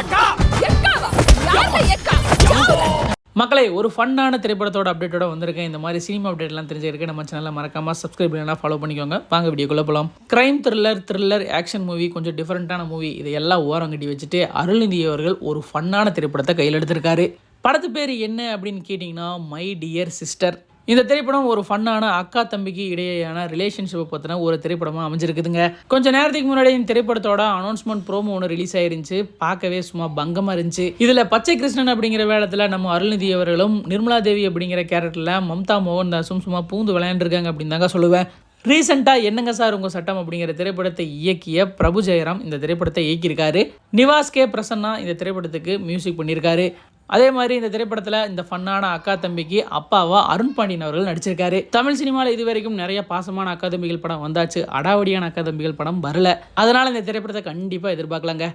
எக்காவா? யாருல எக்கா? யாருல மக்களே ஒரு ஃபன்னான திரைப்படத்தோட அப்டேட்டோட வந்திருக்கேன். இந்த மாதிரி சினிமா அப்டேட்லாம் தெரிஞ்சிருக்கேன் நம்ம சேனலில் மறக்காம சப்ஸ்கிரைப் பண்ணலாம் ஃபாலோ பண்ணிக்கோங்க. வாங்க வீடியோக்குள்ள போகலாம் crime thriller thriller action movie கொஞ்சம் டிஃப்ரெண்ட்டான மூவி இதையெல்லாம் ஓரம் கட்டி வச்சுட்டு அருள்நிதி அவர்கள் ஒரு ஃபன்னான திரைப்படத்தை கையில் எடுத்திருக்காரு. படத்து பேர் என்ன அப்படின்னு கேட்டிங்கன்னா மை டியர் சிஸ்டர் இந்த திரைப்படம் ஒரு ஃபன்னான அக்கா தம்பிக்கு இடையேயான ரிலேஷன்ஷிப்பை பற்றின ஒரு திரைப்படமாக அமைஞ்சிருக்குதுங்க. கொஞ்சம் நேரத்துக்கு முன்னாடி இந்த திரைப்படத்தோட அனௌன்ஸ்மெண்ட் ப்ரோமோ ஒன்று ரிலீஸ் ஆயிருந்துச்சு. பார்க்கவே சும்மா பங்கமாக இருந்துச்சு. இதில் பச்சை கிருஷ்ணன் அப்படிங்கிற வேலத்தில் நம்ம அருள்நிதி அவர்களும் நிர்மலா தேவி அப்படிங்கிற கேரக்டரில் மம்தா மோகன் தாஸும் சும்மா பூந்து விளையாண்டுருக்காங்க அப்படின்னு தாங்க சொல்லுவேன். ரீசெண்டாக என்னங்க சார் உங்கள் சட்டம் அப்படிங்கிற திரைப்படத்தை இயக்கிய பிரபு ஜெயராம் இந்த திரைப்படத்தை இயக்கியிருக்காரு. நிவாஸ் கே பிரசன்னா இந்த திரைப்படத்துக்கு மியூசிக் பண்ணியிருக்காரு. அதே மாதிரி இந்த திரைப்படத்தில் இந்த ஃபன்னான அக்கா தம்பிக்கு அப்பாவா அருண் பாண்டியன் அவர்கள் நடிச்சிருக்காரு. தமிழ் சினிமாவில் இது வரைக்கும் நிறைய பாசமான அக்கா தம்பிகள் படம் வந்தாச்சு. அடாவடியான அக்கா தம்பிகள் படம் வரல. அதனால இந்த திரைப்படத்தை கண்டிப்பாக எதிர்பார்க்கலாங்க.